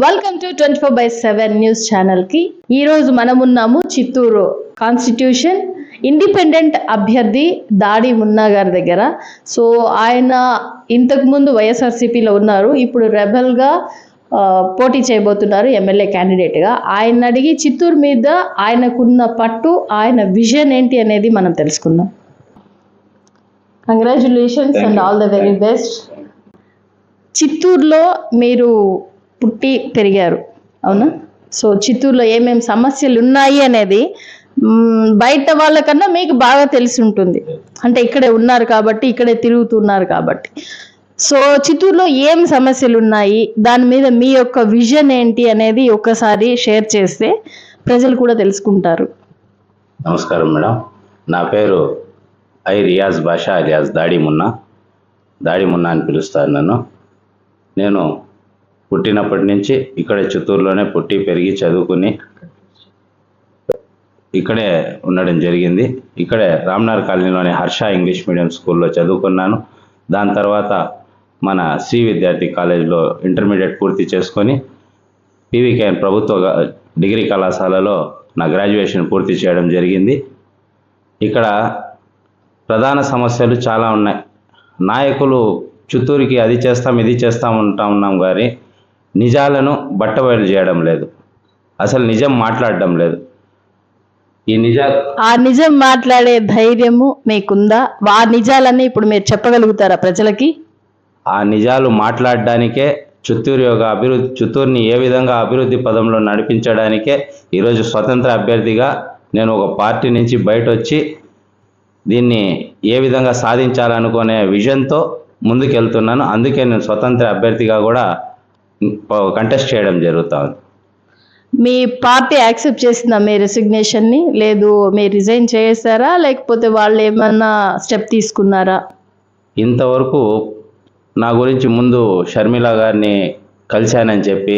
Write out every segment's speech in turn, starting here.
Welcome to twenty four by seven news ఛానల్కి ఈ రోజు మనం ఉన్నాము చిత్తూరు కాన్స్టిట్యూషన్ ఇండిపెండెంట్ అభ్యర్థి దాడి మున్నా గారి దగ్గర. సో ఆయన ఇంతకు ముందు వైఎస్ఆర్సీపీలో ఉన్నారు. ఇప్పుడు రెబల్గా ఆ, పోటీ చేయబోతున్నారు ఎమ్మెల్యే క్యాండిడేట్గా ఆయన అడిగి చిత్తూరు మీద ఆయనకున్న పట్టు ఆయన విజన్ ఏంటి అనేది మనం తెలుసుకుందాం. Congratulations and all the very best చిత్తూరులో మీరు పుట్టి పెరిగారు. అవునా? సో చిత్తూరులో ఏమేమి సమస్యలు ఉన్నాయి అనేది బయట వాళ్ళకన్నా మీకు బాగా తెలిసి ఉంటుంది. అంటే ఇక్కడే ఉన్నారు కాబట్టి ఇక్కడే తిరుగుతున్నారు కాబట్టి. సో చిత్తూరులో ఏం సమస్యలు ఉన్నాయి? దాని మీద మీ యొక్క విజన్ ఏంటి అనేది ఒక్కసారి షేర్ చేస్తే ప్రజలు కూడా తెలుసుకుంటారు. నమస్కారం మేడం. నా పేరు ఐ రియాజ్ బాషా అలియాజ్ దాడి మున్నా దాడి మున్నా అని పిలుస్తాను నన్ను. నేను పుట్టినప్పటి నుంచి ఇక్కడే చిత్తూరులోనే పుట్టి పెరిగి చదువుకుని ఇక్కడే ఉండడం జరిగింది. ఇక్కడే రామ్నార్ కాలనీలోని హర్ష ఇంగ్లీష్ మీడియం స్కూల్లో చదువుకున్నాను. దాని తర్వాత మన శ్రీ విద్యార్థి కాలేజీలో ఇంటర్మీడియట్ పూర్తి చేసుకొని పీవీకేఎన్ ప్రభుత్వ డిగ్రీ కళాశాలలో నా గ్రాడ్యుయేషన్ పూర్తి చేయడం జరిగింది. ఇక్కడ ప్రధాన సమస్యలు చాలా ఉన్నాయి. నాయకులు చిత్తూరుకి అది చేస్తాం ఇది చేస్తాం ఉంటా ఉన్నాం కానీ నిజాలను బట్టబయలు చేయడం లేదు. అసలు నిజం మాట్లాడడం లేదు. ఈ నిజాలు ఆ నిజం మాట్లాడే ధైర్యము మీకుందా? ఆ నిజాలన్నీ ఇప్పుడు మీరు చెప్పగలుగుతారా ప్రజలకి? ఆ నిజాలు మాట్లాడడానికే చిత్తూరు యొక్క అభివృద్ధి చిత్తూరుని ఏ విధంగా అభివృద్ధి పదంలో నడిపించడానికే ఈరోజు స్వతంత్ర అభ్యర్థిగా నేను ఒక పార్టీ నుంచి బయట వచ్చి దీన్ని ఏ విధంగా సాధించాలనుకునే విజన్తో ముందుకెళ్తున్నాను. అందుకే నేను స్వతంత్ర అభ్యర్థిగా కూడా కంటెస్ట్ చేయడం జరుగుతుంది మీ పార్టీ యాక్సెప్ట్ చేసిందా మీ రెసిగ్నేషన్ని లేదు మీరు రిజైన్ చేసారా లేకపోతే వాళ్ళు ఏమన్నా స్టెప్ తీసుకున్నారా? ఇంతవరకు నా గురించి ముందు షర్మిల గారిని కలిశానని చెప్పి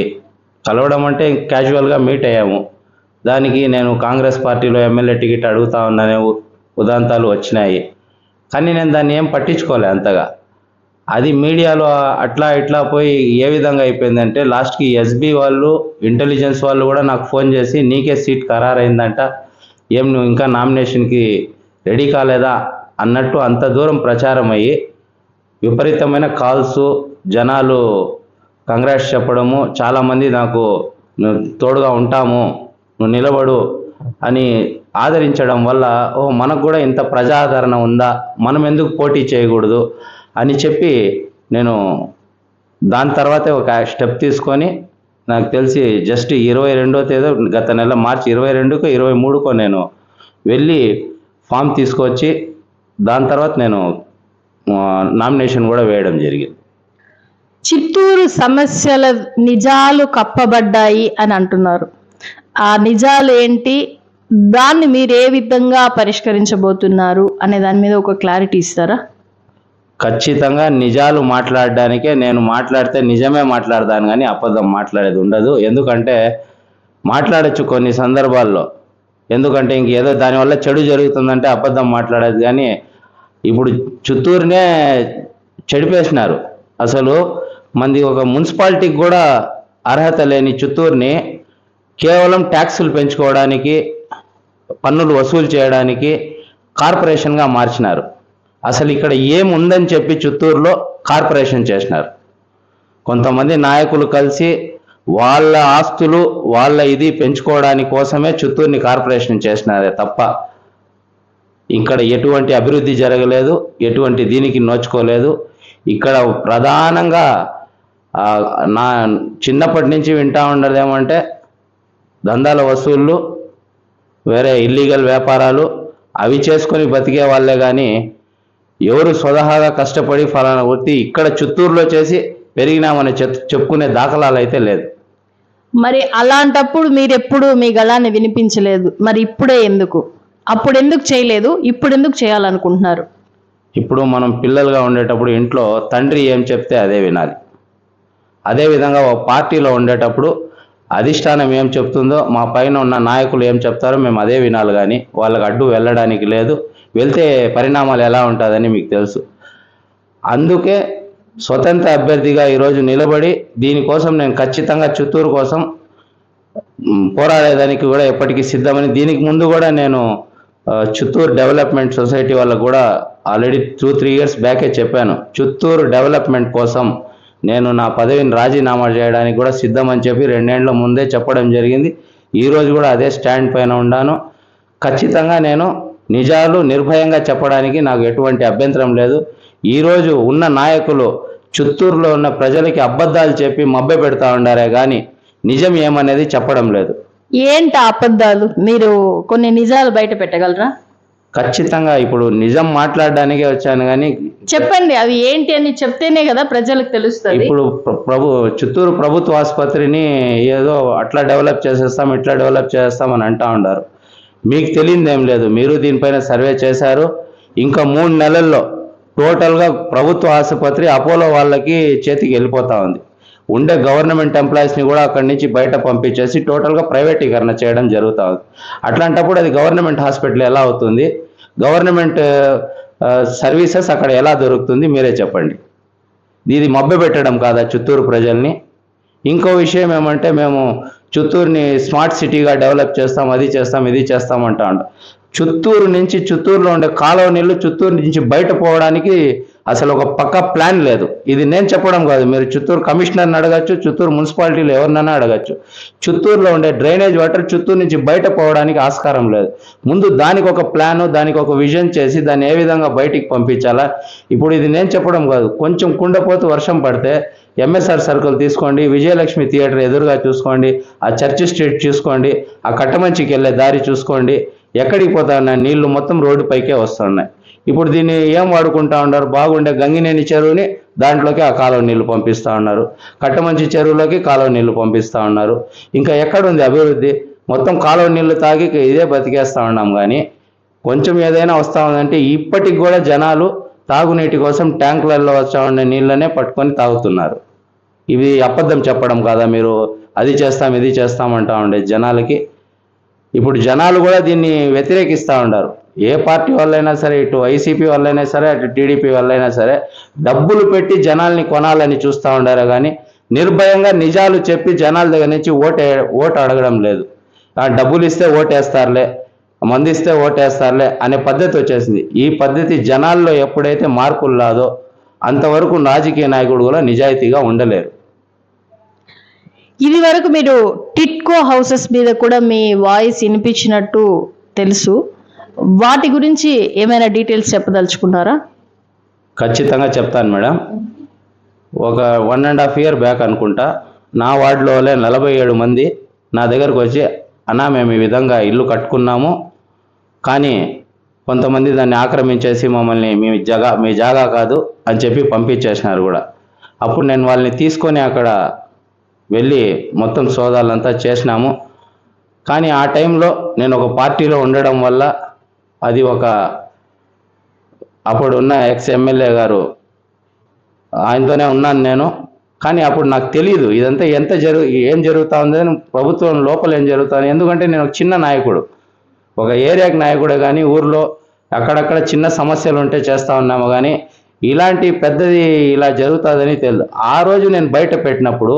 కలవడం అంటే క్యాజువల్గా మీట్ అయ్యాము. దానికి నేను కాంగ్రెస్ పార్టీలో ఎమ్మెల్యే టికెట్ అడుగుతా ఉన్నానే ఉదాంతాలు వచ్చినాయి. కానీ నేను దాన్ని ఏం పట్టించుకోలే అంతగా. అది మీడియాలో అట్లా ఇట్లా పోయి ఏ విధంగా అయిపోయిందంటే లాస్ట్కి ఎస్బీ వాళ్ళు ఇంటెలిజెన్స్ వాళ్ళు కూడా నాకు ఫోన్ చేసి నీకే సీట్ ఖరారైందంట. ఏం నువ్వు ఇంకా నామినేషన్కి రెడీ కాలేదా? అన్నట్టు అంత దూరం ప్రచారం అయ్యి విపరీతమైన కాల్స్ జనాలు కంగ్రాట్స్ చెప్పడము చాలామంది నాకు తోడుగా ఉంటాము నువ్వు నిలబడు అని ఆదరించడం వల్ల ఓ మనకు కూడా ఇంత ప్రజాదరణ ఉందా? మనం ఎందుకు పోటీ చేయకూడదు? అని చెప్పి నేను దాని తర్వాతే ఒక స్టెప్ తీసుకొని నాకు తెలిసి జస్ట్ ఇరవై రెండో తేదీ గత నెల మార్చి ఇరవై రెండుకో ఇరవై మూడుకో నేను వెళ్ళి ఫామ్ తీసుకొచ్చి దాని తర్వాత నేను నామినేషన్ కూడా వేయడం జరిగింది. చిత్తూరు సమస్యల నిజాలు కప్పబడ్డాయి అని అంటున్నారు. ఆ నిజాలు ఏంటి? దాన్ని మీరు ఏ విధంగా పరిష్కరించబోతున్నారు? అనే దాని మీద ఒక క్లారిటీ ఇస్తారా? ఖచ్చితంగా నిజాలు మాట్లాడడానికే నేను మాట్లాడితే నిజమే మాట్లాడతాను కానీ అబద్ధం మాట్లాడేది ఉండదు. ఎందుకంటే మాట్లాడచ్చు కొన్ని సందర్భాల్లో. ఎందుకంటే ఇంకేదో దానివల్ల చెడు జరుగుతుందంటే అబద్ధం మాట్లాడేది కానీ ఇప్పుడు చిత్తూరునే చెడిపేసినారు. అసలు మంది ఒక మున్సిపాలిటీకి కూడా అర్హత లేని చిత్తూరుని కేవలం ట్యాక్సులు పెంచుకోవడానికి పన్నులు వసూలు చేయడానికి కార్పొరేషన్గా మార్చినారు. అసలు ఇక్కడ ఏముందని చెప్పి చిత్తూరులో కార్పొరేషన్ చేసినారు. కొంతమంది నాయకులు కలిసి వాళ్ళ ఆస్తులు వాళ్ళ ఇది పెంచుకోవడానికి కోసమే చిత్తూరుని కార్పొరేషన్ చేసినారే తప్ప ఇక్కడ ఎటువంటి అభివృద్ధి జరగలేదు ఎటువంటి దీనికి నోచుకోలేదు. ఇక్కడ ప్రధానంగా నా చిన్నప్పటి నుంచి వింటా ఉండదు ఏమంటే దందాల వసూళ్ళు వేరే ఇల్లీగల్ వ్యాపారాలు అవి చేసుకొని బతికే వాళ్ళే కానీ ఎవరు స్వతహాగా కష్టపడి ఫలానా వృత్తి ఇక్కడ చిత్తూరులో చేసి పెరిగినామని చెప్ చెప్పుకునే దాఖలాలు అయితే లేదు. మరి అలాంటప్పుడు మీరు ఎప్పుడు మీ గళాన్ని వినిపించలేదు. మరి ఇప్పుడే ఎందుకు? అప్పుడు ఎందుకు చేయలేదు? ఇప్పుడు ఎందుకు చేయాలనుకుంటున్నారు? ఇప్పుడు మనం పిల్లలుగా ఉండేటప్పుడు ఇంట్లో తండ్రి ఏం చెప్తే అదే వినాలి. అదేవిధంగా ఒక పార్టీలో ఉండేటప్పుడు అధిష్టానం ఏం చెప్తుందో మా పైన ఉన్న నాయకులు ఏం చెప్తారో మేము అదే వినాలి కానీ వాళ్ళకి అడ్డు వెళ్ళడానికి లేదు. వెళ్తే పరిణామాలు ఎలా ఉంటుందని మీకు తెలుసు. అందుకే స్వతంత్ర అభ్యర్థిగా ఈరోజు నిలబడి దీనికోసం నేను ఖచ్చితంగా చిత్తూరు కోసం పోరాడేదానికి కూడా ఎప్పటికీ సిద్ధమని దీనికి ముందు కూడా నేను చిత్తూరు డెవలప్మెంట్ సొసైటీ వాళ్ళకు కూడా ఆల్రెడీ టూ త్రీ ఇయర్స్ బ్యాకే చెప్పాను. చిత్తూరు డెవలప్మెంట్ కోసం నేను నా పదవిని రాజీనామా చేయడానికి కూడా సిద్ధమని చెప్పి రెండేళ్ళ ముందే చెప్పడం జరిగింది. ఈరోజు కూడా అదే స్టాండ్ పైన ఉన్నాను ఖచ్చితంగా నేను నిజాలు నిర్భయంగా చెప్పడానికి నాకు ఎటువంటి అభ్యంతరం లేదు. ఈరోజు ఉన్న నాయకులు చిత్తూరులో ఉన్న ప్రజలకి అబద్ధాలు చెప్పి మభ్య పెడతా ఉండారే కానీ నిజం ఏమనేది చెప్పడం లేదు. ఏంటి అబద్ధాలు? మీరు కొన్ని నిజాలు బయట పెట్టగలరా? ఖచ్చితంగా ఇప్పుడు నిజం మాట్లాడడానికే వచ్చాను కానీ చెప్పండి అవి ఏంటి అని చెప్తేనే కదా ప్రజలకు తెలుస్తుంది. ఇప్పుడు ప్ర- ప్రభు చిత్తూరు ప్రభుత్వ ఆసుపత్రిని ఏదో అట్లా డెవలప్ చేసేస్తాం ఇట్లా డెవలప్ చేస్తాం అని అంటా ఉండారు. మీకు తెలియదు ఏం లేదు మీరు దీనిపైన సర్వే చేశారు. ఇంకా మూడు నెలల్లో టోటల్గా ప్రభుత్వ ఆసుపత్రి అపోలో వాళ్ళకి చేతికి వెళ్ళిపోతా ఉంది. ఉండే గవర్నమెంట్ ఎంప్లాయీస్ని కూడా అక్కడి నుంచి బయట పంపించేసి టోటల్గా ప్రైవేటీకరణ చేయడం జరుగుతుంది అట్లాంటప్పుడు అది గవర్నమెంట్ హాస్పిటల్ ఎలా అవుతుంది? గవర్నమెంట్ సర్వీసెస్ అక్కడ ఎలా దొరుకుతుంది? మీరే చెప్పండి. ఇది మభ్య పెట్టడం కాదా చిత్తూరు ప్రజల్ని? ఇంకో విషయం ఏమంటే మేము చిత్తూరుని స్మార్ట్ సిటీగా డెవలప్ చేస్తాం అది చేస్తాం ఇది చేస్తాం అంటా చిత్తూరు నుంచి చిత్తూరులో ఉండే కాలువ నీళ్ళు చిత్తూరు నుంచి బయట పోవడానికి అసలు ఒక పక్క ప్లాన్ లేదు. ఇది నేను చెప్పడం కాదు. మీరు చిత్తూరు కమిషనర్ని అడగచ్చు చిత్తూరు మున్సిపాలిటీలో ఎవరినైనా అడగచ్చు. చిత్తూరులో ఉండే డ్రైనేజ్ వాటర్ చిత్తూరు నుంచి బయట పోవడానికి ఆస్కారం లేదు. ముందు దానికి ఒక ప్లాను దానికి ఒక విజన్ చేసి దాన్ని ఏ విధంగా బయటికి పంపించాలా? ఇప్పుడు ఇది నేను చెప్పడం కాదు. కొంచెం కుండపోతూ వర్షం పడితే ఎంఎస్ఆర్ సర్కిల్ తీసుకోండి విజయలక్ష్మి థియేటర్ ఎదురుగా చూసుకోండి ఆ చర్చి స్ట్రీట్ చూసుకోండి ఆ కట్టమంచికి వెళ్ళే దారి చూసుకోండి. ఎక్కడికి పోతా ఉన్నాయి నీళ్ళు మొత్తం రోడ్డు పైకే వస్తున్నాయి. ఇప్పుడు దీన్ని ఏం వాడుకుంటా ఉన్నారు? బాగుండే గంగినేని చెరువుని దాంట్లోకి ఆ కాలువ నీళ్ళు పంపిస్తా ఉన్నారు. కట్టమంచి చెరువులోకి కాలువ నీళ్ళు పంపిస్తా ఉన్నారు. ఇంకా ఎక్కడుంది అభివృద్ధి? మొత్తం కాలువ నీళ్ళు తాగి ఇదే బతికేస్తా ఉన్నాం కానీ కొంచెం ఏదైనా వస్తా ఉందంటే ఇప్పటికి కూడా జనాలు తాగునీటి కోసం ట్యాంకులలో వచ్చా ఉండే నీళ్ళనే పట్టుకొని తాగుతున్నారు. ఇవి అబద్ధం చెప్పడం కదా మీరు? అది చేస్తాం ఇది చేస్తామంటా ఉండే జనాలకి. ఇప్పుడు జనాలు కూడా దీన్ని వ్యతిరేకిస్తూ ఉన్నారు. ఏ పార్టీ వాళ్ళైనా సరే ఇటు వైసీపీ వాళ్ళైనా సరే అటు టీడీపీ వాళ్ళైనా సరే డబ్బులు పెట్టి జనాల్ని కొనాలని చూస్తూ ఉండారు కానీ నిర్భయంగా నిజాలు చెప్పి జనాల దగ్గర నుంచి ఓటు ఓటు అడగడం లేదు. డబ్బులు ఇస్తే ఓటేస్తారులే మంది ఇస్తే ఓటేస్తారులే అనే పద్ధతి వచ్చేసింది. ఈ పద్ధతి జనాల్లో ఎప్పుడైతే మార్పులు రాదో అంతవరకు రాజకీయ నాయకుడు కూడా నిజాయితీగా ఉండలేరు. ఇది వరకు మీరు టిట్కో హౌసెస్ మీద కూడా మీ వాయిస్ వినిపించినట్టు తెలుసు. వాటి గురించి ఏమైనా డీటెయిల్స్ చెప్పదలుచుకున్నారా? ఖచ్చితంగా చెప్తాను మేడం. ఒక one and half year back అనుకుంటా నా వార్డులోనే నలభై ఏడు మంది నా దగ్గరకు వచ్చి అన్నా మేము ఈ విధంగా ఇల్లు కట్టుకున్నాము కానీ కొంతమంది దాన్ని ఆక్రమించేసి మమ్మల్ని మీ జగా మీ జాగా కాదు అని చెప్పి పంపించేసినారు కూడా. అప్పుడు నేను వాళ్ళని తీసుకొని అక్కడ వెళ్ళి మొత్తం సోదాలంతా చేసినాము. కానీ ఆ టైంలో నేను ఒక పార్టీలో ఉండడం వల్ల అది ఒక అప్పుడున్న ఎక్స్ ఎమ్మెల్యే గారు ఆయనతోనే ఉన్నాను నేను. కానీ అప్పుడు నాకు తెలియదు ఇదంతా ఎంత జరుగు ఏం జరుగుతా ఉందని ప్రభుత్వం లోపల ఏం జరుగుతుంది. ఎందుకంటే నేను ఒక చిన్న నాయకుడు. ఒక ఏరియాకి నాయకుడే కానీ ఊర్లో అక్కడక్కడ చిన్న సమస్యలు ఉంటే చేస్తూ ఉన్నాము కానీ ఇలాంటి పెద్దది ఇలా జరుగుతుందని తెలియదు ఆ రోజు నేను బయట పెట్టినప్పుడు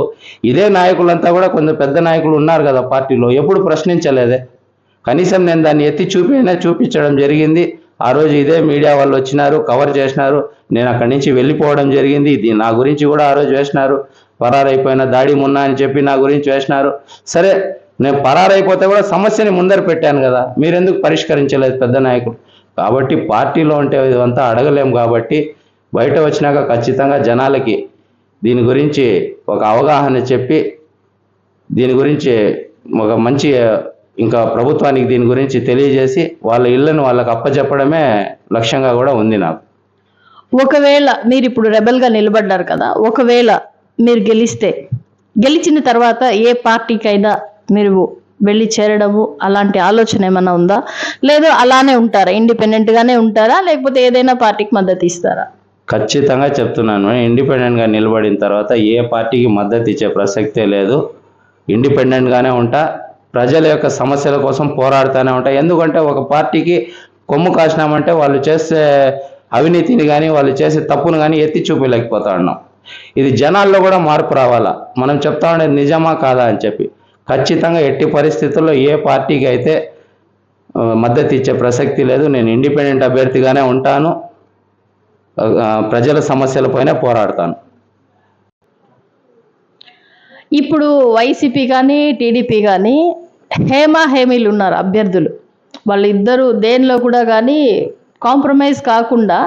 ఇదే నాయకులంతా కూడా కొంత పెద్ద నాయకులు ఉన్నారు కదా పార్టీలో ఎప్పుడు ప్రశ్నించలేదే. కనీసం నేను దాన్ని ఎత్తి చూపినా చూపించడం జరిగింది. ఆ రోజు ఇదే మీడియా వాళ్ళు వచ్చినారు కవర్ చేసినారు. నేను అక్కడి నుంచి వెళ్ళిపోవడం జరిగింది. ఇది నా గురించి కూడా ఆ రోజు వేసినారు. పరారైపోయిన దాడి మున్నా అని చెప్పి నా గురించి వేసినారు. సరే నేను పరారైపోతే కూడా సమస్యని ముందర పెట్టాను కదా. మీరెందుకు పరిష్కరించలేదు పెద్ద నాయకుడు? కాబట్టి పార్టీలో ఉంటే ఇదంతా అడగలేము కాబట్టి బయట వచ్చినాక ఖచ్చితంగా జనాలకి దీని గురించి ఒక అవగాహన చెప్పి దీని గురించి ఒక మంచి ఇంకా ప్రభుత్వానికి దీని గురించి తెలియజేసి వాళ్ళ ఇళ్ళను వాళ్ళకి అప్పచెప్పడమే లక్ష్యంగా కూడా ఉంది నాకు. ఒకవేళ మీరు ఇప్పుడు రెబల్గా నిలబడ్డారు కదా ఒకవేళ మీరు గెలిస్తే గెలిచిన తర్వాత ఏ పార్టీకైనా మీరు వెళ్ళి చేరడము అలాంటి ఆలోచన ఏమైనా ఉందా? లేదా అలానే ఉంటారా? ఇండిపెండెంట్ గానే ఉంటారా? లేకపోతే ఏదైనా పార్టీకి మద్దతు ఇస్తారా? ఖచ్చితంగా చెప్తున్నాను. ఇండిపెండెంట్గా నిలబడిన తర్వాత ఏ పార్టీకి మద్దతు ఇచ్చే ప్రసక్తే లేదు. ఇండిపెండెంట్గానే ఉంటా ప్రజల యొక్క సమస్యల కోసం పోరాడుతూనే ఉంటాయి. ఎందుకంటే ఒక పార్టీకి కొమ్ము కాసినామంటే వాళ్ళు చేసే అవినీతిని కానీ వాళ్ళు చేసే తప్పును కానీ ఎత్తి చూపించలేకపోతా ఉన్నాం ఇది జనాల్లో కూడా మార్పు రావాలా? మనం చెప్తా ఉండేది నిజమా కాదా అని చెప్పి. ఖచ్చితంగా ఎట్టి పరిస్థితుల్లో ఏ పార్టీకి అయితే మద్దతు ఇచ్చే ప్రసక్తి లేదు. నేను ఇండిపెండెంట్ అభ్యర్థిగానే ఉంటాను. ప్రజల సమస్యలపైనే పోరాడతాను. ఇప్పుడు వైసీపీ కానీ టీడీపీ కానీ హేమా హేమీలు ఉన్నారు అభ్యర్థులు. వాళ్ళిద్దరూ దేనిలో కూడా కానీ కాంప్రమైజ్ కాకుండా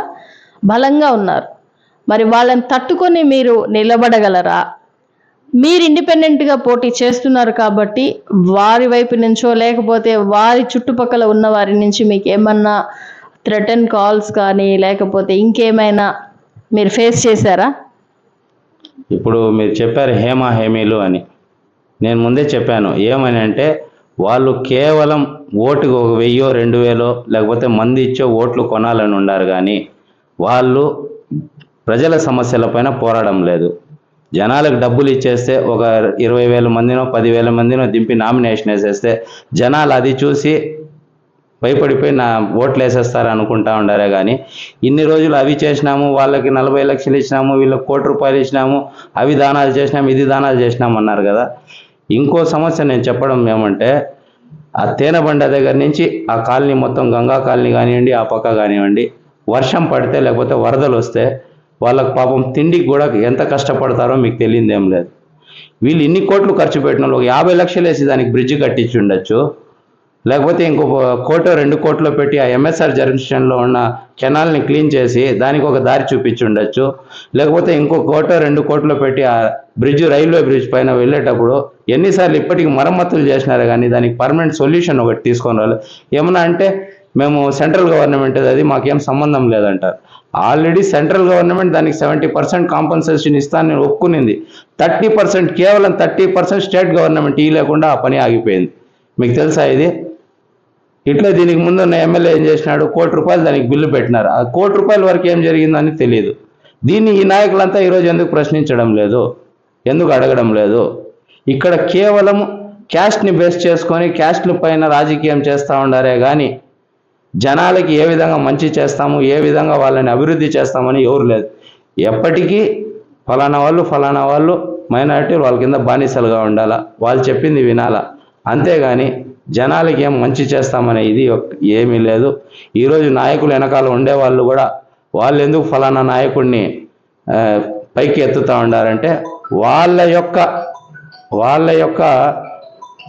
బలంగా ఉన్నారు. మరి వాళ్ళని తట్టుకొని మీరు నిలబడగలరా? మీరు ఇండిపెండెంట్గా పోటీ చేస్తున్నారు కాబట్టి వారి వైపు నుంచో లేకపోతే వారి చుట్టుపక్కల ఉన్న వారి నుంచి మీకు ఏమన్నా థ్రెటన్ కాల్స్ కానీ లేకపోతే ఇంకేమైనా మీరు ఫేస్ చేశారా? ఇప్పుడు మీరు చెప్పారు హేమ హేమీలు అని. నేను ముందే చెప్పాను ఏమని అంటే వాళ్ళు కేవలం ఓటుకు ఒక వెయ్యో రెండు వేలో లేకపోతే మంది ఇచ్చో ఓట్లు కొనాలని ఉండారు కానీ వాళ్ళు ప్రజల సమస్యలపైన పోరాడం లేదు. జనాలకు డబ్బులు ఇచ్చేస్తే ఒక ఇరవై వేల మందినో పదివేల మందినో దింపి నామినేషన్ వేసేస్తే జనాలు అది చూసి భయపడిపోయి నా ఓట్లు వేసేస్తారు అనుకుంటా ఉండారే కానీ ఇన్ని రోజులు అవి చేసినాము వాళ్ళకి నలభై లక్షలు ఇచ్చినాము వీళ్ళకి కోటి రూపాయలు ఇచ్చినాము అవి దానాలు చేసినాము ఇది దానాలు చేసినాము అన్నారు కదా. ఇంకో సమస్య నేను చెప్పడం ఏమంటే ఆ తేనెబండ దగ్గర నుంచి ఆ కాలనీ మొత్తం గంగా కాలనీ కానివ్వండి ఆ పక్క కానివ్వండి వర్షం పడితే లేకపోతే వరదలు వస్తే వాళ్ళకి పాపం తిండికి కూడా ఎంత కష్టపడతారో మీకు తెలియదేం లేదు. వీళ్ళు ఇన్ని కోట్లు ఖర్చు పెట్టిన ఒక యాభై లక్షలు వేసి దానికి బ్రిడ్జ్ కట్టించి ఉండొచ్చు. లేకపోతే ఇంకో కోటో రెండు కోట్లో పెట్టి ఆ ఎంఎస్ఆర్ జంక్షన్లో ఉన్న కెనాల్ని క్లీన్ చేసి దానికి ఒక దారి చూపించి ఉండొచ్చు లేకపోతే ఇంకో కోటో రెండు కోట్లో పెట్టి ఆ బ్రిడ్జ్ రైల్వే బ్రిడ్జ్ పైన వెళ్ళేటప్పుడు ఎన్నిసార్లు ఇప్పటికి మరమ్మతులు చేసినారు కానీ దానికి పర్మనెంట్ సొల్యూషన్ ఒకటి తీసుకొని రాలేదు ఏమన్నా అంటే మేము సెంట్రల్ గవర్నమెంట్ అది మాకేం సంబంధం లేదంటారు. ఆల్రెడీ సెంట్రల్ గవర్నమెంట్ దానికి సెవెంటీ పర్సెంట్ కాంపన్సేషన్ ఇస్తానని ఒప్పుకునింది. థర్టీ పర్సెంట్ కేవలం థర్టీ పర్సెంట్ స్టేట్ గవర్నమెంట్ ఈ లేకుండా ఆ పని ఆగిపోయింది. మీకు తెలుసా ఇది? ఇట్లా దీనికి ముందు ఎమ్మెల్యే ఏం చేసినాడు? కోటి రూపాయలు దానికి బిల్లు పెట్టినారు. ఆ కోటి రూపాయల వరకు ఏం జరిగిందని తెలియదు దీన్ని ఈ నాయకులంతా ఈరోజు ఎందుకు ప్రశ్నించడం లేదు? ఎందుకు అడగడం లేదు? ఇక్కడ కేవలం క్యాస్ట్ని బేస్ చేసుకొని క్యాస్ట్ల పైన రాజకీయం చేస్తూ ఉండారే కానీ జనాలకి ఏ విధంగా మంచి చేస్తాము ఏ విధంగా వాళ్ళని అభివృద్ధి చేస్తామని ఎవరు లేదు. ఎప్పటికీ ఫలానా వాళ్ళు ఫలానా వాళ్ళు మైనారిటీ వాళ్ళ కింద బానిసలుగా ఉండాలా? వాళ్ళు చెప్పింది వినాలా? అంతేగాని జనాలకి ఏం మంచి చేస్తామనే ఇది ఏమీ లేదు. ఈరోజు నాయకులు వెనకాల ఉండేవాళ్ళు కూడా వాళ్ళు ఎందుకు ఫలానా నాయకుడిని పైకి ఎత్తుతూ ఉండారంటే వాళ్ళ యొక్క వాళ్ళ యొక్క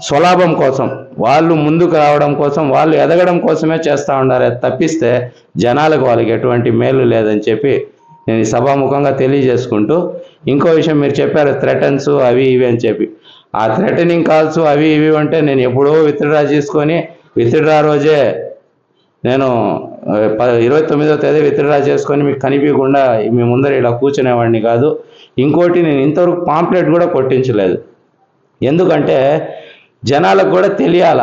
స్వలాభం కోసం వాళ్ళు ముందుకు రావడం కోసం వాళ్ళు ఎదగడం కోసమే చేస్తూ ఉండారే తప్పిస్తే జనాలకు వాళ్ళకి ఎటువంటి మేలు లేదని చెప్పి నేను సభాముఖంగా తెలియజేసుకుంటూ ఇంకో విషయం మీరు చెప్పారు థ్రెటన్స్ అవి ఇవి అని చెప్పి. ఆ థ్రెటనింగ్ కాల్స్ అవి ఇవి అంటే నేను ఎప్పుడో విత్డ్రా చేసుకొని విత్డ్రా రోజే నేను ఇరవై తొమ్మిదో తేదీ విత్డ్రా చేసుకొని మీకు కనిపించకుండా మీ ముందర ఇలా కూర్చునేవాడిని కాదు. ఇంకోటి నేను ఇంతవరకు పాంప్లెట్ కూడా కొట్టించలేదు. ఎందుకంటే జనాలకు కూడా తెలియాల.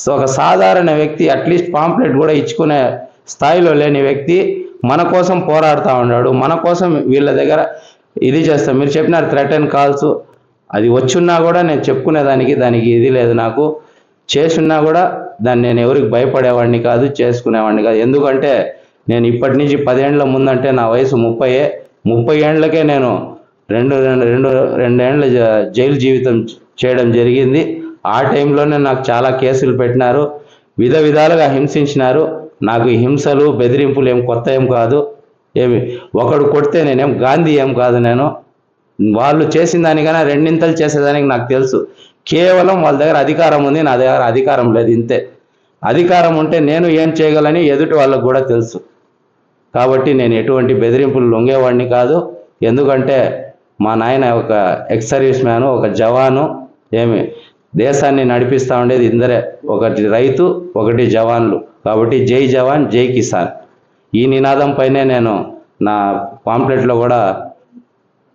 సో ఒక సాధారణ వ్యక్తి అట్లీస్ట్ పాంప్లెట్ కూడా ఇచ్చుకునే స్థాయిలో లేని వ్యక్తి మన కోసం పోరాడుతూ ఉన్నాడు. మన కోసం వీళ్ళ దగ్గర ఇది చేస్తాం. మీరు చెప్పినారు థ్రెటన్ కాల్స్ అది వచ్చున్నా కూడా నేను చెప్పుకునేదానికి దానికి ఇది లేదు నాకు. చేసున్నా కూడా దాన్ని నేను ఎవరికి భయపడేవాడిని కాదు చేసుకునేవాడిని కాదు. ఎందుకంటే నేను ఇప్పటి నుంచి పదేండ్ల ముందంటే నా వయసు ముప్పై ముప్పై ఏండ్లకే నేను రెండు రెండు రెండు రెండేండ్ల జ- జైలు జీవితం చేయడం జరిగింది. ఆ టైంలోనే నాకు చాలా కేసులు పెట్టినారు. విధ విధాలుగా హింసించినారు. నాకు హింసలు బెదిరింపులు ఏం కొత్త ఏం కాదు. ఏమి ఒకడు కొడితే నేనేం గాంధీ ఏం కాదు నేను. వాళ్ళు చేసిన దానికన్నా రెండింతలు చేసేదానికి నాకు తెలుసు. కేవలం వాళ్ళ దగ్గర అధికారం ఉంది నా దగ్గర అధికారం లేదు ఇంతే. అధికారం ఉంటే నేను ఏం చేయగలని ఎదుటి వాళ్ళకు కూడా తెలుసు. కాబట్టి నేను ఎటువంటి బెదిరింపులు లొంగేవాడిని కాదు. ఎందుకంటే మా నాయన ఒక ఎక్స్ సర్వీస్ మ్యాను ఒక జవాను ఏమి దేశాన్ని నడిపిస్తూ ఉండేది ఇందరే. ఒకటి రైతు ఒకటి జవాన్లు. కాబట్టి జై జవాన్ జై కిసాన్. ఈ నినాదం పైనే నేను నా పాంప్లెట్లో కూడా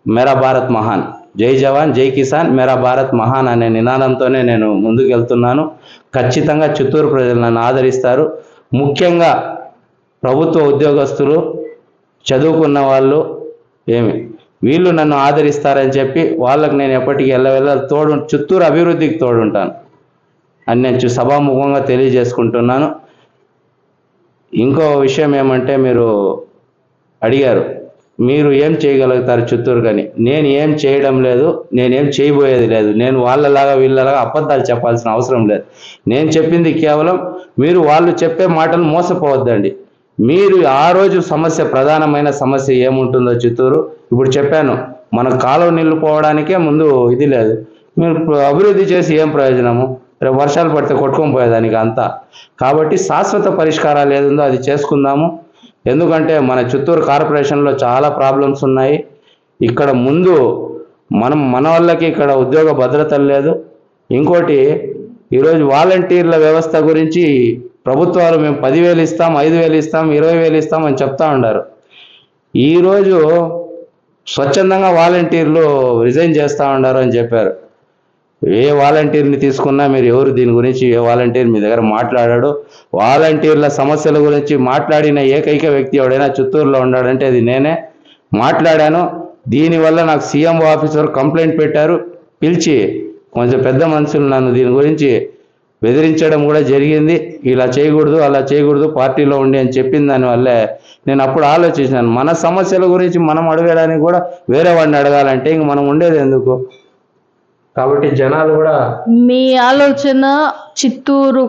మేరా భారత్ మహాన్. జై జవాన్ జై కిసాన్ మేరా భారత్ మహాన్ అనే నినాదంతోనే నేను ముందుకెళ్తున్నాను. ఖచ్చితంగా చిత్తూరు ప్రజలు నన్ను ఆదరిస్తారు. ముఖ్యంగా ప్రభుత్వ ఉద్యోగస్తులు చదువుకున్న వాళ్ళు ఏమి వీళ్ళు నన్ను ఆదరిస్తారని చెప్పి వాళ్ళకి నేను ఎప్పటికీ వెళ్ళవెళ్ళ తోడు చిత్తూరు అభివృద్ధికి తోడుంటాను అని నేను సభాముఖంగా తెలియజేసుకుంటున్నాను. ఇంకో విషయం ఏమంటే మీరు అడిగారు మీరు ఏం చేయగలుగుతారు చిత్తూరు కానీ? నేను ఏం చేయడం లేదు నేనేం చేయబోయేది లేదు. నేను వాళ్ళలాగా వీళ్ళలాగా అబద్ధాలు చెప్పాల్సిన అవసరం లేదు. నేను చెప్పింది కేవలం మీరు వాళ్ళు చెప్పే మాటలు మోసపోవద్దండి. మీరు ఆ రోజు సమస్య ప్రధానమైన సమస్య ఏముంటుందో చిత్తూరు. ఇప్పుడు చెప్పాను మన కాలువ నీళ్ళు పోవడానికే ముందు ఇది లేదు. మీరు అభివృద్ధి చేసి ఏం ప్రయోజనము? రేపు వర్షాలు పడితే కొట్టుకొని పోయేదానికి అంతా. కాబట్టి శాశ్వత పరిష్కారాలు ఏదుందో అది చేసుకుందాము. ఎందుకంటే మన చిత్తూరు కార్పొరేషన్లో చాలా ప్రాబ్లమ్స్ ఉన్నాయి. ఇక్కడ ముందు మనం మన వాళ్ళకి ఇక్కడ ఉద్యోగ భద్రత లేదు. ఇంకోటి ఈరోజు వాలంటీర్ల వ్యవస్థ గురించి ప్రభుత్వాలు మేము పదివేలు ఇస్తాం ఐదు వేలు ఇస్తాం ఇరవై వేలు ఇస్తాం అని చెప్తా ఉన్నారు. ఈరోజు స్వచ్ఛందంగా వాలంటీర్లు రిజైన్ చేస్తూ ఉన్నారు అని చెప్పారు. ఏ వాలంటీర్ని తీసుకున్నా మీరు ఎవరు దీని గురించి ఏ వాలంటీర్ మీ దగ్గర మాట్లాడాడు వాలంటీర్ల సమస్యల గురించి మాట్లాడిన ఏకైక వ్యక్తి ఎవడైనా చిత్తూరులో ఉన్నాడంటే అది నేనే. మాట్లాడాను. దీనివల్ల నాకు సీఎం ఆఫీసర్ కంప్లైంట్ పెట్టారు. పిలిచి కొంచెం పెద్ద మనుషులు నన్ను దీని గురించి బెదిరించడం కూడా జరిగింది. ఇలా చేయకూడదు అలా చేయకూడదు పార్టీలో ఉండి అని చెప్పిన దానివల్లే నేను అప్పుడు ఆలోచించాను మన సమస్యల గురించి మనం అడగడానికి కూడా వేరే వాడిని అడగాలంటే ఇంక మనం ఉండేది ఎందుకు? కాబట్టి జనాలు కూడా మీ ఆలోచన Chittoor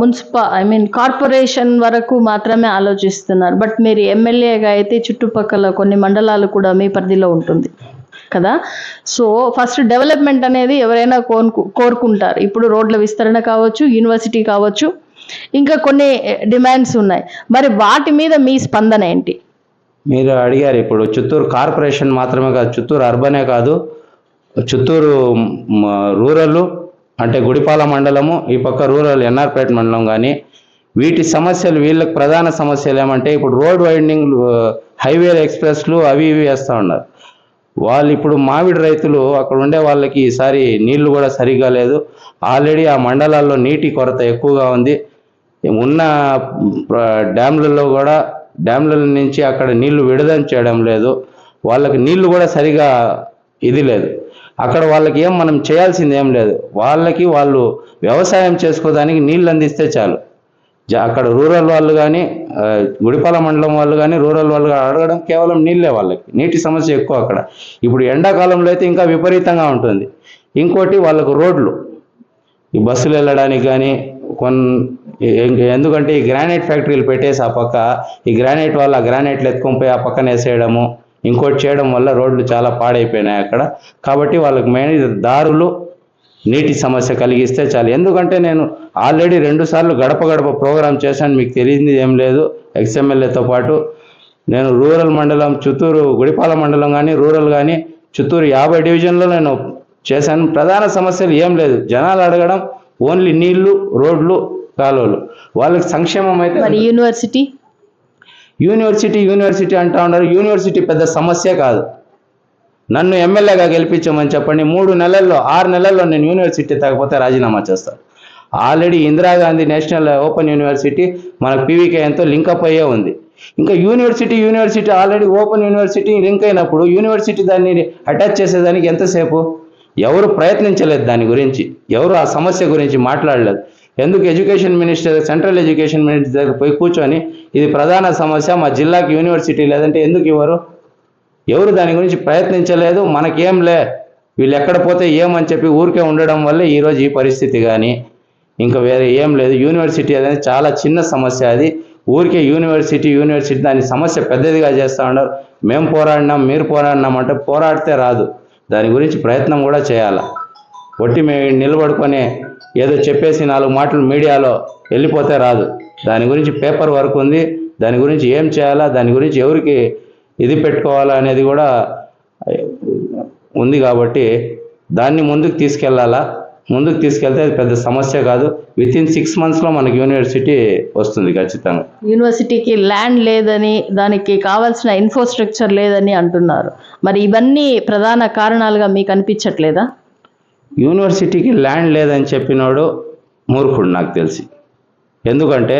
municipal I mean corporation వరకు మాత్రమే ఆలోచిస్తున్నారు. బట్ మీరు ఎమ్మెల్యేగా అయితే చుట్టుపక్కల కొన్ని మండలాలు కూడా మీ పరిధిలో ఉంటుంది కదా? సో ఫస్ట్ డెవలప్మెంట్ అనేది ఎవరైనా కోరుకు కోరుకుంటారు. ఇప్పుడు రోడ్ల విస్తరణ కావచ్చు యూనివర్సిటీ కావచ్చు ఇంకా కొన్ని డిమాండ్స్ ఉన్నాయి. మరి వాటి మీద మీ స్పందన ఏంటి? మీరు అడిగారు ఇప్పుడు చిత్తూరు కార్పొరేషన్ మాత్రమే కాదు చిత్తూరు అర్బనే కాదు చిత్తూరు రూరల్ అంటే గుడిపాల మండలము ఈ పక్క రూరల్ ఎన్ఆర్పేట మండలం కానీ వీటి సమస్యలు వీళ్ళకి ప్రధాన సమస్యలు ఏమంటే ఇప్పుడు రోడ్ వైండింగ్ హైవే ఎక్స్ప్రెస్లు అవి ఇవి వేస్తూ ఉన్నారు. వాళ్ళు ఇప్పుడు మామిడి రైతులు అక్కడ ఉండే వాళ్ళకి ఈసారి నీళ్ళు కూడా సరిగా లేదు. ఆల్రెడీ ఆ మండలాల్లో నీటి కొరత ఎక్కువగా ఉంది. ఉన్న డ్యామ్లలో కూడా డ్యామ్ల నుంచి అక్కడ నీళ్ళు విడుదల చేయడం లేదు. వాళ్ళకి నీళ్ళు కూడా సరిగా ఇది లేదు. అక్కడ వాళ్ళకి ఏం మనం చేయాల్సింది ఏం లేదు. వాళ్ళకి వాళ్ళు వ్యవసాయం చేసుకోవడానికి నీళ్ళు అందిస్తే చాలు. జ- అక్కడ రూరల్ వాళ్ళు కానీ గుడిపాల మండలం వాళ్ళు కానీ రూరల్ వాళ్ళు అడగడం కేవలం నీళ్ళే వాళ్ళకి. నీటి సమస్య ఎక్కువ అక్కడ. ఇప్పుడు ఎండాకాలంలో అయితే ఇంకా విపరీతంగా ఉంటుంది. ఇంకోటి వాళ్ళకు రోడ్లు. ఈ బస్సులు వెళ్ళడానికి కానీ కొన్ ఎందుకంటే ఈ గ్రానైట్ ఫ్యాక్టరీలు పెట్టేసి ఆ పక్క ఈ గ్రానైట్ వల్ల ఆ గ్రానైట్లు ఎత్తుకొని పోయి ఆ పక్కన వేసేయడము ఇంకోటి చేయడం వల్ల రోడ్లు చాలా పాడైపోయినాయి అక్కడ. కాబట్టి వాళ్ళకి మెయిన్ దారులు నీటి సమస్య కలిగిస్తే చాలు. ఎందుకంటే నేను ఆల్రెడీ రెండు సార్లు గడప గడప ప్రోగ్రామ్ చేశాను మీకు తెలియంది ఏం లేదు. ఎక్స్ఎమ్మెల్యేతో పాటు నేను రూరల్ మండలం చిత్తూరు గుడిపాల మండలం కానీ రూరల్ కానీ చిత్తూరు యాభై డివిజన్లో నేను చేశాను. ప్రధాన సమస్యలు ఏం లేదు. జనాలు అడగడం ఓన్లీ నీళ్ళు రోడ్లు కాలువలు. వాళ్ళకి సంక్షేమం అయితే యూనివర్సిటీ? యూనివర్సిటీ యూనివర్సిటీ అంటా ఉన్నారు. యూనివర్సిటీ పెద్ద సమస్య కాదు. నన్ను ఎమ్మెల్యేగా గెలిపించమని చెప్పండి. మూడు నెలల్లో ఆరు నెలల్లో నేను యూనివర్సిటీ తగ్గపోతే రాజీనామా చేస్తాను already Indira Gandhi National Open University మన పీవీకేఎన్తో లింకప్ అయ్యే ఉంది. ఇంకా university university already open university link అయినప్పుడు యూనివర్సిటీ దాన్ని అటాచ్ చేసేదానికి ఎంతసేపు? ఎవరు ప్రయత్నించలేదు దాని గురించి. ఎవరు ఆ సమస్య గురించి మాట్లాడలేదు. ఎందుకు education minister central education minister దగ్గర పోయి కూర్చొని ఇది ప్రధాన సమస్య మా జిల్లాకి యూనివర్సిటీ లేదంటే ఎందుకు ఇవ్వరు? ఎవరు దాని గురించి ప్రయత్నించలేదు మనకేం లే వీళ్ళు ఎక్కడ పోతే ఏమని చెప్పి ఊరికే ఉండడం వల్లే ఈరోజు ఈ పరిస్థితి కానీ ఇంకా వేరే ఏం లేదు. యూనివర్సిటీ అనేది చాలా చిన్న సమస్య అది. ఊరికే యూనివర్సిటీ యూనివర్సిటీ దాని సమస్య పెద్దదిగా చేస్తూ ఉన్నారు. మేము పోరాడినాం మీరు పోరాడినాం అంటే పోరాడితే రాదు. దాని గురించి ప్రయత్నం కూడా చేయాలి. ఒట్టి మేము నిలబడుకొని ఏదో చెప్పేసి నాలుగు మాటలు మీడియాలో వెళ్ళిపోతే రాదు. దాని గురించి పేపర్ వర్క్ ఉంది. దాని గురించి ఏం చేయాలా? దాని గురించి ఎవరికి ఇది పెట్టుకోవాలా అనేది కూడా ఉంది కాబట్టి దాన్ని ముందుకు తీసుకెళ్ళాలా ముందుకు తీసుకెళ్తే అది పెద్ద సమస్య కాదు. విత్ ఇన్ సిక్స్ మంత్స్లో మనకి యూనివర్సిటీ వస్తుంది ఖచ్చితంగా. యూనివర్సిటీకి ల్యాండ్ లేదని దానికి కావాల్సిన ఇన్ఫ్రాస్ట్రక్చర్ లేదని అంటున్నారు. మరి ఇవన్నీ ప్రధాన కారణాలుగా మీకు అనిపించట్లేదా? యూనివర్సిటీకి ల్యాండ్ లేదని చెప్పినోడు మూర్ఖుడు నాకు తెలిసి. ఎందుకంటే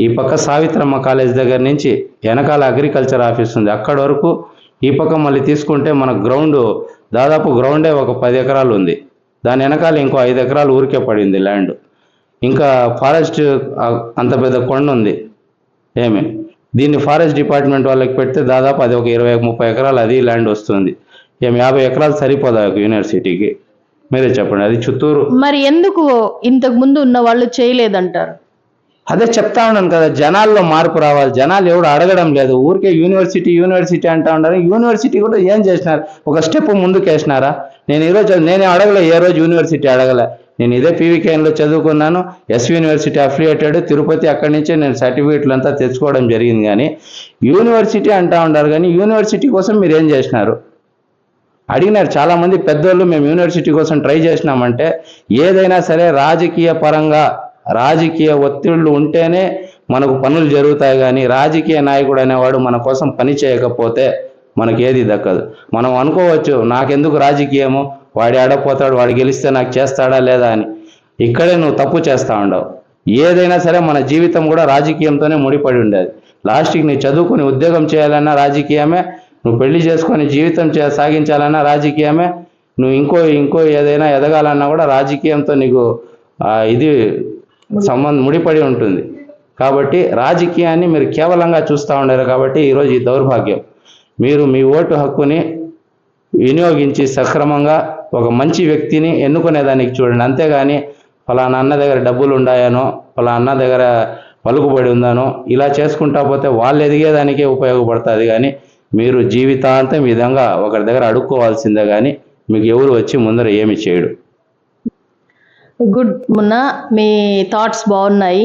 ఈ పక్క సావిత్రమ్మ కాలేజ్ దగ్గర నుంచి వెనకాల అగ్రికల్చర్ ఆఫీస్ ఉంది. అక్కడ వరకు ఈ పక్క మళ్ళీ తీసుకుంటే మన గ్రౌండ్ దాదాపు గ్రౌండే ఒక పది ఎకరాలు ఉంది. దాని వెనకాల ఇంకో ఐదు ఎకరాలు ఊరికే పడింది ల్యాండ్. ఇంకా ఫారెస్ట్ అంత పెద్ద కొండ ఉంది. ఏమి? దీన్ని ఫారెస్ట్ డిపార్ట్మెంట్ వాళ్ళకి పెడితే దాదాపు అది ఒక ఇరవై ముప్పై ఎకరాలు అది ల్యాండ్ వస్తుంది. ఏమి? యాభై ఎకరాలు సరిపోదా ఒక యూనివర్సిటీకి? మీరే చెప్పండి. అది చిత్తూరు. మరి ఎందుకు ఇంతకు ముందు ఉన్న వాళ్ళు చేయలేదంటారు? అదే చెప్తా ఉన్నాను కదా జనాల్లో మార్పు రావాలి. జనాలు ఎవడు అడగడం లేదు. ఊరికే యూనివర్సిటీ యూనివర్సిటీ అంటా ఉన్నారు. యూనివర్సిటీ కూడా ఏం చేసినారు? ఒక స్టెప్ ముందుకు వేసినారా నేను ఈరోజు నేనే అడగలే ఏ రోజు యూనివర్సిటీ అడగలే. నేను ఇదే పీవీకేఎన్లో చదువుకున్నాను ఎస్ యూనివర్సిటీ అఫిలియేటెడ్ తిరుపతి అక్కడి నుంచే నేను సర్టిఫికేట్లు అంతా తెచ్చుకోవడం జరిగింది కానీ యూనివర్సిటీ అంటా ఉన్నారు కానీ యూనివర్సిటీ కోసం మీరు ఏం చేసినారు? అడిగినారు చాలామంది పెద్దోళ్ళు మేము యూనివర్సిటీ కోసం ట్రై చేసినామంటే ఏదైనా సరే రాజకీయ పరంగా రాజకీయ ఒత్తిళ్ళు ఉంటేనే మనకు పనులు జరుగుతాయి కానీ రాజకీయ నాయకుడు అనేవాడు మన కోసం పని చేయకపోతే మనకి ఏది దక్కదు. మనం అనుకోవచ్చు నాకెందుకు రాజకీయము? వాడి ఆడపోతాడు వాడు గెలిస్తే నాకు చేస్తాడా లేదా? అని. ఇక్కడే నువ్వు తప్పు చేస్తా ఉండవు. ఏదైనా సరే మన జీవితం కూడా రాజకీయంతోనే ముడిపడి ఉండేది. లాస్ట్కి నీ చదువుకుని ఉద్యోగం చేయాలన్నా రాజకీయమే నువ్వు పెళ్ళి చేసుకొని జీవితం చే సాగించాలన్నా రాజకీయమే. నువ్వు ఇంకో ఇంకో ఏదైనా ఎదగాలన్నా కూడా రాజకీయంతో నీకు ఇది సంబంధం ముడిపడి ఉంటుంది. కాబట్టి రాజకీయాన్ని మీరు కేవలంగా చూస్తూ ఉండరు కాబట్టి ఈరోజు ఈ దౌర్భాగ్యం. మీరు మీ ఓటు హక్కుని వినియోగించి సక్రమంగా ఒక మంచి వ్యక్తిని ఎన్నుకునేదానికి చూడండి. అంతేగాని ఫలానా అన్న దగ్గర డబ్బులు ఉన్నాయనో ఫలానా అన్న దగ్గర పలుకుబడి ఉందనో ఇలా చేసుకుంటా పోతే వాళ్ళు ఎదిగేదానికే ఉపయోగపడుతుంది. కానీ మీరు జీవితాంతం విధంగా ఒకరి దగ్గర అడుక్కోవాల్సిందే కానీ మీకు ఎవరు వచ్చి ముందర ఏమి చేయడు. గుడ్. మున్న మీ థాట్స్ బాగున్నాయి.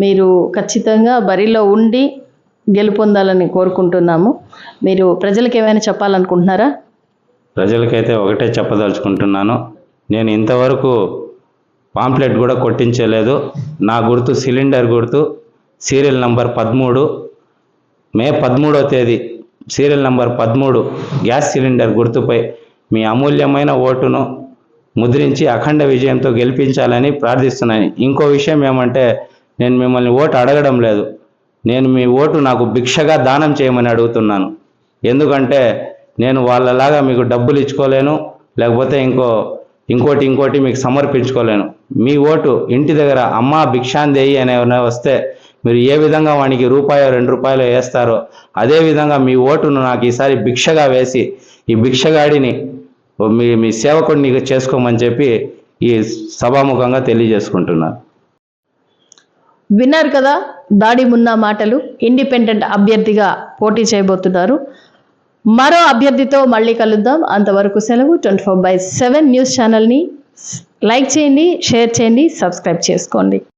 మీరు ఖచ్చితంగా బరిలో ఉండి గెలుపొందాలని కోరుకుంటున్నాము. మీరు ప్రజలకు ఏమైనా చెప్పాలనుకుంటున్నారా? ప్రజలకైతే ఒకటే చెప్పదలుచుకుంటున్నాను. నేను ఇంతవరకు పాంప్లెట్ కూడా కొట్టించలేదు. నా గుర్తు సిలిండర్ గుర్తు సీరియల్ నంబర్ పదమూడు మే పదమూడో తేదీ సీరియల్ నంబర్ పదమూడు గ్యాస్ సిలిండర్ గుర్తుపై మీ అమూల్యమైన ఓటును ముద్రించి అఖండ విజయంతో గెలిపించాలని ప్రార్థిస్తున్నాను. ఇంకో విషయం ఏమంటే నేను మిమ్మల్ని ఓటు అడగడం లేదు. నేను మీ ఓటు నాకు భిక్షగా దానం చేయమని అడుగుతున్నాను. ఎందుకంటే నేను వాళ్ళలాగా మీకు డబ్బులు ఇచ్చుకోలేను లేకపోతే ఇంకో ఇంకోటి ఇంకోటి మీకు సమర్పించుకోలేను. మీ ఓటు ఇంటి దగ్గర అమ్మ భిక్షాందేయి అనే వస్తే మీరు ఏ విధంగా వానికి రూపాయో రెండు రూపాయలు వేస్తారో అదేవిధంగా మీ ఓటును నాకు ఈసారి భిక్షగా వేసి ఈ భిక్షగాడిని మీ మీ సేవకుడిని చేసుకోమని చెప్పి ఈ సభాముఖంగా తెలియజేసుకుంటున్నారు విన్నారు కదా దాడి మున్న మాటలు ఇండిపెండెంట్ అభ్యర్థిగా పోటీ చేయబోతున్నారు. మరో అభ్యర్థితో మళ్ళీ కలుద్దాం. అంతవరకు సెలవు twenty four by seven news ఛానల్ని లైక్ చేయండి షేర్ చేయండి సబ్స్క్రైబ్ చేసుకోండి.